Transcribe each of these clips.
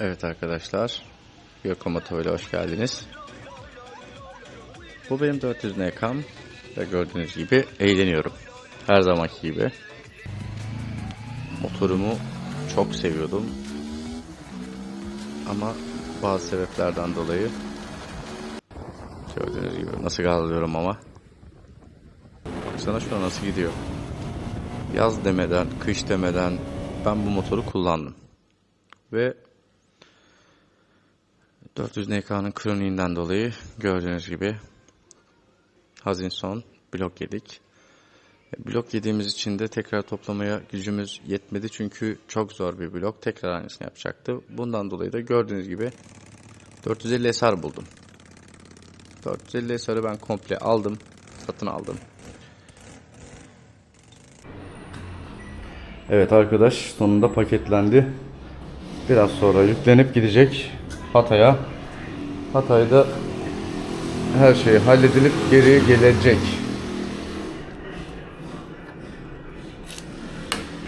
Evet arkadaşlar, Gökhan ile hoş geldiniz. Bu benim 400 NK'm ve gördüğünüz gibi eğleniyorum. Her zamanki gibi. Motorumu çok seviyordum. Ama bazı sebeplerden dolayı gördüğünüz gibi nasıl gazlıyorum ama. Baksana şu an nasıl gidiyor. Yaz demeden, kış demeden ben bu motoru kullandım. Ve 400 NK'nın kroniğinden dolayı gördüğünüz gibi hazin son blok yedik. E, Blok yediğimiz için de tekrar toplamaya gücümüz yetmedi çünkü çok zor bir blok. Tekrar aynısını yapacaktı. Bundan dolayı da gördüğünüz gibi 450 SR buldum. 450 SR'ı ben komple aldım. Satın aldım. Evet arkadaş sonunda paketlendi. Biraz sonra yüklenip gidecek Hatay'a. Hatay'da her şey halledilip geri gelecek.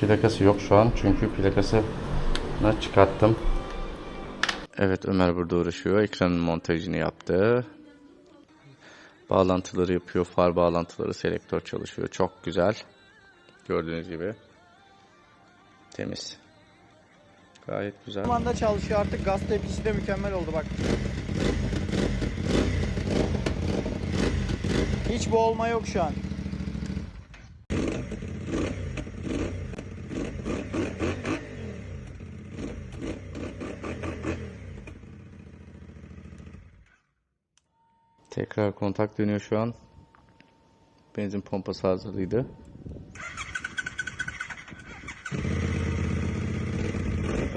Plakası yok şu an çünkü plakasını çıkarttım. Evet Ömer burada uğraşıyor. Ekranın montajını yaptı. Bağlantıları yapıyor. Far bağlantıları, selektör çalışıyor. Çok güzel. Gördüğünüz gibi. Temiz. Gayet güzel. Şu anda çalışıyor artık gaz tepkisi de mükemmel oldu bak. Hiç boğulma yok şu an. Tekrar kontak dönüyor şu an. Benzin pompası hazırlıydı.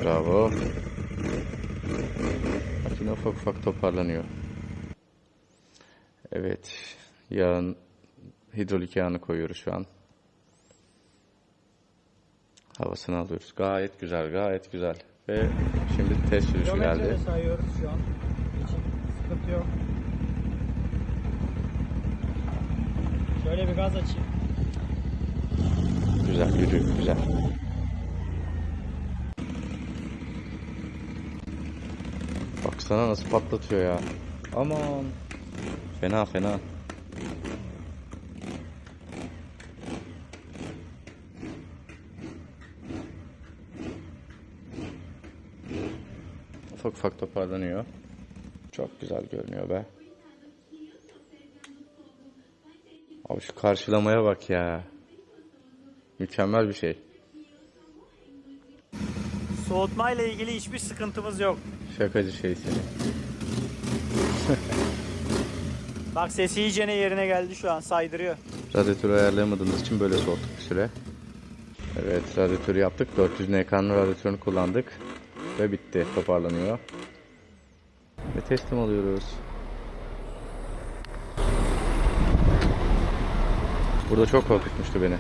Bravo. Makine ufak ufak toparlanıyor. Evet. Yağın hidrolik yağını koyuyoruz şu an. Havasını alıyoruz. Gayet güzel, gayet güzel. Ve şimdi test sürüşü geldi. sayıyoruz şu an. Hiç sıkıntı yok. Şöyle bir gaz açayım. Güzel, yürü, güzel. Baksana nasıl patlatıyor ya. Aman. Fena fena. Ufak ufak toparlanıyor. Çok güzel görünüyor be. Abi şu karşılamaya bak ya. Mükemmel bir şey. Soğutma ile ilgili hiçbir sıkıntımız yok. Şakacı şey seni. Bak sesi iyicene yerine geldi şu an saydırıyor. Radyatörü ayarlayamadığımız için böyle soğuttuk bir süre. Evet radyatörü yaptık. 400 NK'nın radyatörünü kullandık. Ve bitti. Toparlanıyor. Ve teslim alıyoruz. Burada çok korkutmuştu beni.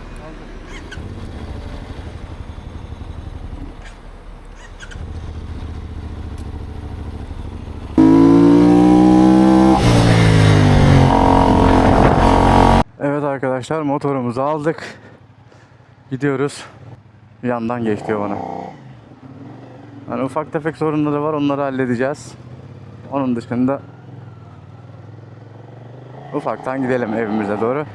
Evet arkadaşlar motorumuzu aldık. Gidiyoruz. Yandan geç bana. Hani ufak tefek sorunları var onları halledeceğiz. Onun dışında ufaktan gidelim evimize doğru.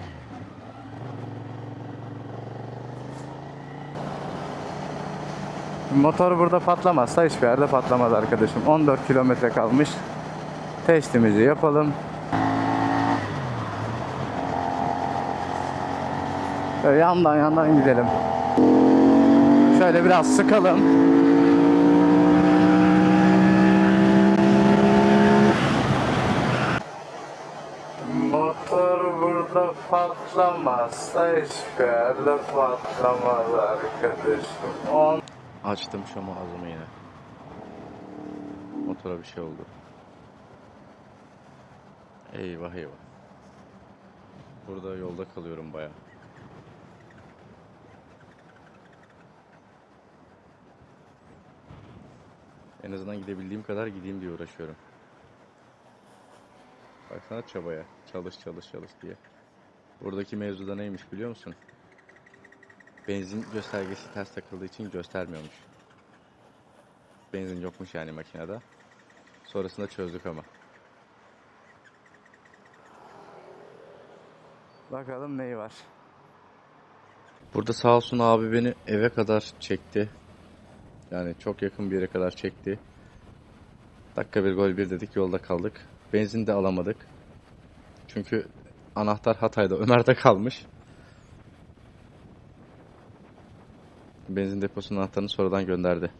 Motor burada patlamazsa hiçbir yerde patlamaz arkadaşım. 14 kilometre kalmış. Testimizi yapalım. Şöyle yandan yandan gidelim. Şöyle biraz sıkalım. Motor burada patlamazsa hiçbir yerde patlamaz arkadaşım. On... Açtım şu ağzımı yine. Motora bir şey oldu. Eyvah eyvah. Burada yolda kalıyorum bayağı. En azından gidebildiğim kadar gideyim diye uğraşıyorum. Baksana çabaya. Çalış çalış çalış diye. Buradaki mevzuda neymiş biliyor musun? Benzin göstergesi ters takıldığı için göstermiyormuş. Benzin yokmuş yani makinede. Sonrasında çözdük ama. Bakalım neyi var. Burada sağ olsun abi beni eve kadar çekti. Yani çok yakın bir yere kadar çekti. Dakika bir gol bir dedik yolda kaldık. Benzin de alamadık. Çünkü anahtar Hatay'da Ömer'de kalmış. Benzin deposunun anahtarını sonradan gönderdi.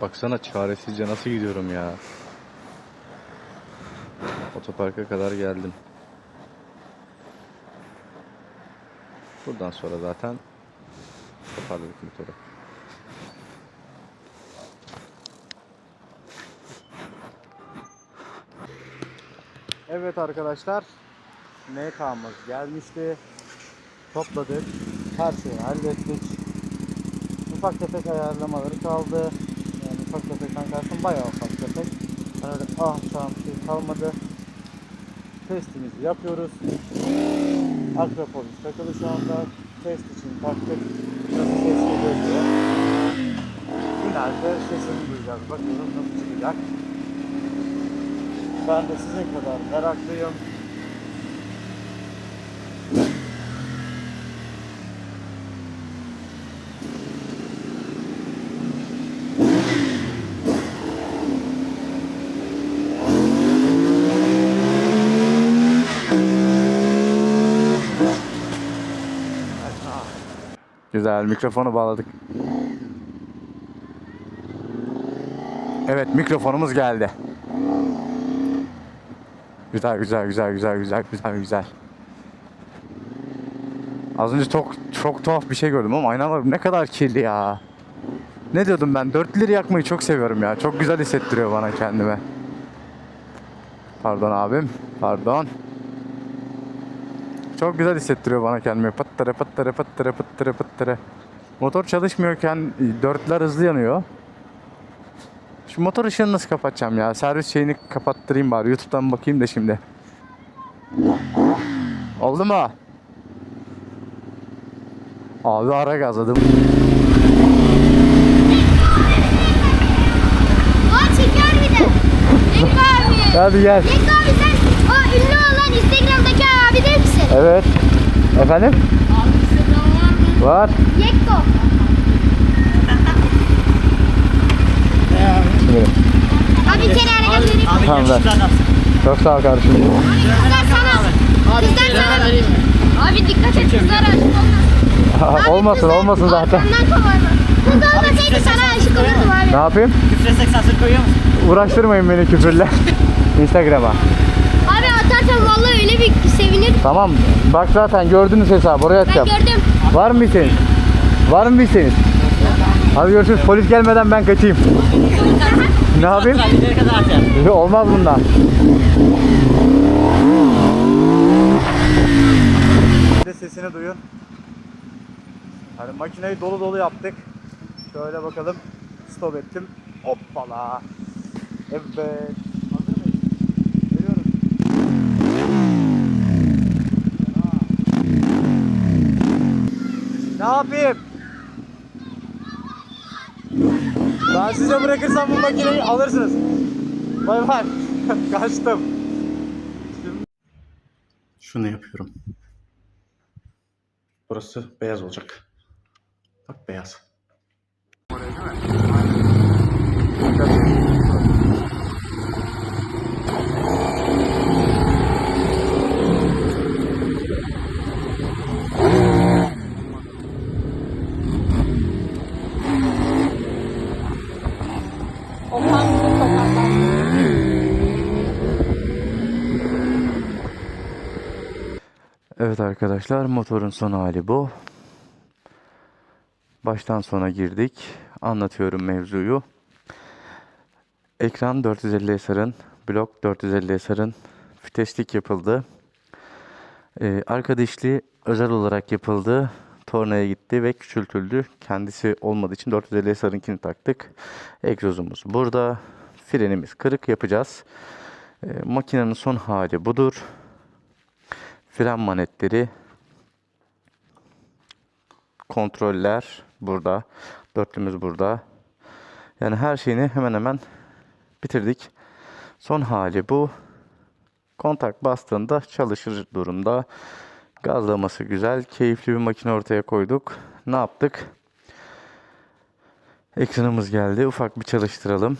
Baksana çaresizce nasıl gidiyorum ya. Otoparka kadar geldim. Buradan sonra zaten toparladık motoru. Evet arkadaşlar. MK'mız gelmişti. Topladık. Her şeyi hallettik. Ufak tefek ayarlamaları kaldı. Yani ufak tefekten kalsın bayağı ufak tefek. Hani öyle ah şu an şey kalmadı. Testimizi yapıyoruz. Akropolis takılı şu anda. Test için taktık. Nasıl ses geliyor diye. Finalde sesini duyacağız. Bakalım nasıl çıkacak. Ben de sizin kadar meraklıyım. Güzel mikrofonu bağladık. Evet mikrofonumuz geldi. Güzel güzel güzel güzel güzel güzel güzel. Az önce çok çok tuhaf bir şey gördüm ama aynalar ne kadar kirli ya. Ne diyordum ben? Dörtlüleri yakmayı çok seviyorum ya. Çok güzel hissettiriyor bana kendime. Pardon abim. Pardon. Çok güzel hissettiriyor bana kendimi. Pıttırı pıttırı pıttırı pıttırı pıttırı. Motor çalışmıyorken dörtler hızlı yanıyor. Şu motor ışığını nasıl kapatacağım ya? Servis şeyini kapattırayım bari. YouTube'dan bakayım da şimdi. Oldu mu? Abi ara gazladım. Aa çeker bir de. Hadi gel. Cenk abi sen abi değil misin? Evet. Efendim? Var. Yekko. Abi kenara gel. Abi Tamam, ver. Çok sağ ol kardeşim. Kızlar sana. Abi Kızlar sana. vereyim mi? Abi dikkat et kızlar aşık olmasın. Abi olmasın kızlar olmasın zaten. Kız olmasaydı sana aşık olurdum abi. Ne yapayım? Küfresek sansür koyuyor musun? Uğraştırmayın beni küfürle. Instagram'a. Abi vallahi öyle bir sevinirim. Tamam. Bak zaten gördünüz hesabı. Oraya Ben atacağım. gördüm. Var mı bir isteğiniz? Var mı bir isteğiniz? Hadi görüşürüz. Polis gelmeden ben kaçayım. ne yapayım? Olmaz bundan. De sesini duyun. Hani makineyi dolu dolu yaptık. Şöyle bakalım. Stop ettim. Hoppala. Evet. Ne yapayım? Ben size bırakırsam bu makineyi alırsınız. Bay bay. Kaçtım. Şunu yapıyorum. Burası beyaz olacak. Bak beyaz. Evet arkadaşlar motorun son hali bu. Baştan sona girdik. Anlatıyorum mevzuyu. Ekran 450 SR'ın, blok 450 SR'ın fiteslik yapıldı. Ee, arka dişli özel olarak yapıldı. Tornaya gitti ve küçültüldü. Kendisi olmadığı için 450 SR'ınkini taktık. Egzozumuz burada. Frenimiz kırık yapacağız. Ee, makinenin son hali budur. Fren manetleri kontroller burada. Dörtlümüz burada. Yani her şeyini hemen hemen bitirdik. Son hali bu. Kontak bastığında çalışır durumda. Gazlaması güzel. Keyifli bir makine ortaya koyduk. Ne yaptık? Ekranımız geldi. Ufak bir çalıştıralım.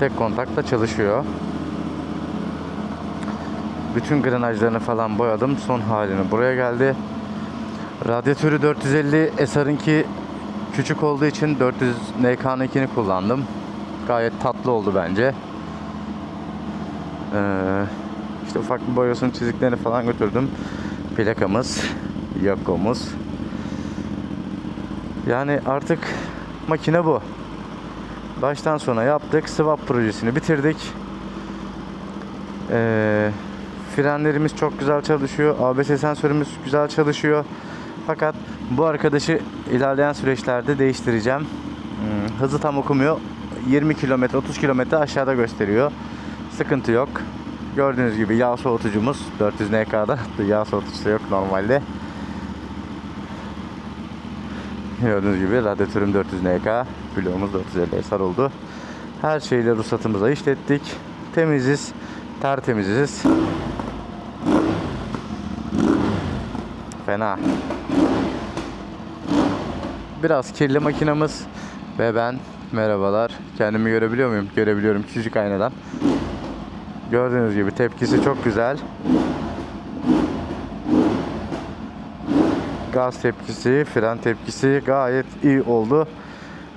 Tek kontakla çalışıyor. Bütün grenajlarını falan boyadım. Son halini buraya geldi. Radyatörü 450 SR'ınki küçük olduğu için 400 NK'nınkini kullandım. Gayet tatlı oldu bence. Ee, işte ufak bir boyasını çiziklerini falan götürdüm. Plakamız, yakomuz. Yani artık makine bu. Baştan sona yaptık. Swap projesini bitirdik. Ee, frenlerimiz çok güzel çalışıyor. ABS sensörümüz güzel çalışıyor. Fakat bu arkadaşı ilerleyen süreçlerde değiştireceğim. Hmm, hızı tam okumuyor. 20 km, 30 km aşağıda gösteriyor. Sıkıntı yok. Gördüğünüz gibi yağ soğutucumuz 400 NK'da. Yağ soğutucusu yok normalde. Gördüğünüz gibi radyatörüm 400 NK, bloğumuz 450 SR oldu. Her şeyle ruhsatımıza işlettik. Temiziz, tertemiziz. Fena. Biraz kirli makinamız ve ben merhabalar. Kendimi görebiliyor muyum? Görebiliyorum küçücük aynadan. Gördüğünüz gibi tepkisi çok güzel. Gaz tepkisi, fren tepkisi gayet iyi oldu.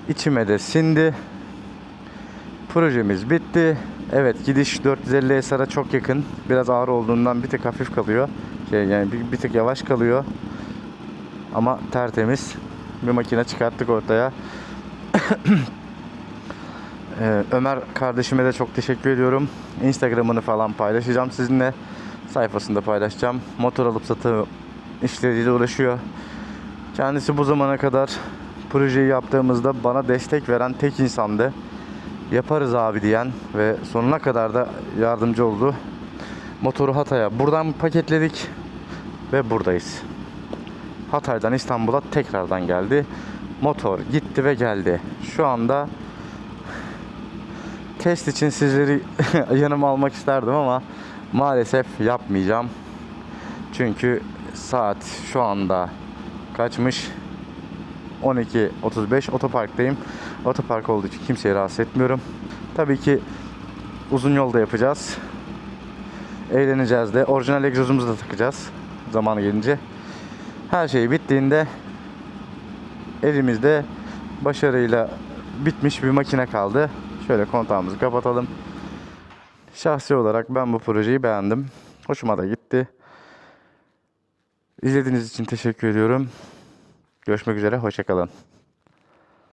İçime de sindi. Projemiz bitti. Evet gidiş 450 SR'a çok yakın. Biraz ağır olduğundan bir tık hafif kalıyor. Şey, yani bir, bir tık yavaş kalıyor. Ama tertemiz. Bir makine çıkarttık ortaya. Ee, Ömer kardeşime de çok teşekkür ediyorum. Instagram'ını falan paylaşacağım sizinle. Sayfasında paylaşacağım. Motor alıp satım işleriyle uğraşıyor. Kendisi bu zamana kadar projeyi yaptığımızda bana destek veren tek insandı. Yaparız abi diyen ve sonuna kadar da yardımcı oldu. Motoru Hatay'a buradan paketledik ve buradayız. Hatay'dan İstanbul'a tekrardan geldi. Motor gitti ve geldi. Şu anda test için sizleri yanıma almak isterdim ama maalesef yapmayacağım. Çünkü saat şu anda kaçmış? 12.35 otoparktayım. Otopark olduğu için kimseyi rahatsız etmiyorum. Tabii ki uzun yolda yapacağız. Eğleneceğiz de. Orijinal egzozumuzu da takacağız. Zamanı gelince. Her şey bittiğinde elimizde başarıyla bitmiş bir makine kaldı. Şöyle kontağımızı kapatalım. Şahsi olarak ben bu projeyi beğendim. Hoşuma da gitti. İzlediğiniz için teşekkür ediyorum. Görüşmek üzere, hoşçakalın.